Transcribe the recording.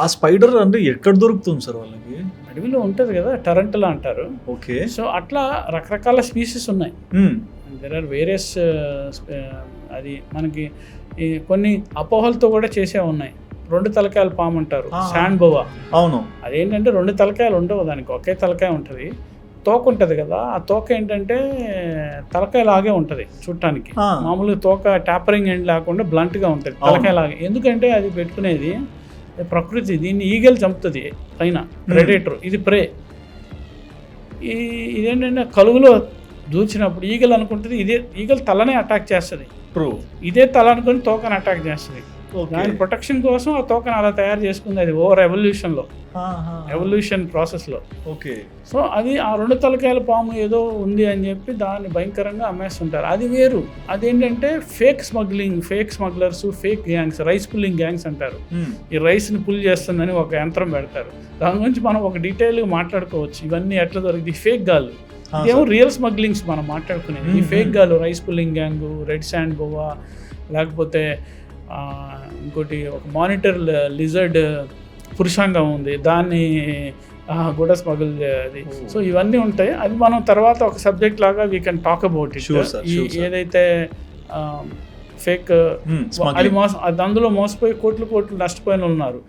ఆ స్పైడర్ అంటే ఎక్కడ దొరుకుతుంది సార్ వాళ్ళకి? అడవిలో ఉంటుంది కదా టరంటలా అంటారు. ఓకే. సో అట్లా రకరకాల స్పీసీస్ ఉన్నాయి. దెర్ ఆర్ వేరియస్ అది మనకి కొన్ని అపోహలతో కూడా చేసే ఉన్నాయి. రెండు తలకాయల పాము అంటారు. Sand boa. అవును. అదేంటంటే రెండు తలకాయలు ఉండవు దానికి ఒకే తలకాయ ఉంటుంది. తోక ఉంటుంది కదా ఆ తోక ఏంటంటే తలకాయ లాగే ఉంటుంది చూడటానికి. మామూలుగా తోక ట్యాపరింగ్ ఎండ్ లేకుండా బ్లంట్గా ఉంటుంది తలకాయ లాగే ఎందుకంటే అది పెట్టుకునేది ప్రకృతి దీన్ని ఈగలు చంపుతుంది పైన ప్రెడేటర్ ఇది ప్రే ఈ ఇదేంటంటే కలుగులో దూచినప్పుడు ఈగలు అనుకుంటుంది ఇదే ఈగలు తలనే అటాక్ చేస్తుంది. ట్రూ ఇదే తల అనుకుని తోకని అటాక్ చేస్తుంది. దాని ప్రొటెక్షన్ కోసం ఆ తోకను అలా తయారు చేసుకుంది అది ఓవర్ ఎవల్యూషన్లో ఎవల్యూషన్ ప్రాసెస్లో ఓకే. సో అది ఆ రెండు తలకాయల పాము ఏదో ఉంది అని చెప్పి దాన్ని భయంకరంగా అమ్మేస్తుంటారు. అది వేరు. అదేంటంటే fake smuggling fake smugglers fake gangs rice pulling gangs అంటారు. ఈ రైస్ని పుల్ చేస్తుందని ఒక యంత్రం పెడతారు. దాని గురించి మనం ఒక డీటెయిల్గా మాట్లాడుకోవచ్చు. ఇవన్నీ ఎట్లా దొరికింది ఫేక్ గాలు ఇదేమో సార్. రియల్ స్మగ్లింగ్స్ మనం మాట్లాడుకునేది. ఈ. Fake గాలు rice pulling gang red sand boa లేకపోతే ఇంకోటి ఒక మానిటర్ లిజర్డ్ పురుషాంగం ఉంది దాన్ని కూడా స్మగుల్ అది. సో ఇవన్నీ ఉంటాయి అది మనం తర్వాత ఒక సబ్జెక్ట్ లాగా we can talk about it. ఏదైతే ఫేక్ మ్మ్. అది. మోస అది అందులో మోసపోయి కోట్లు కోట్లు నష్టపోయిన ఉన్నారు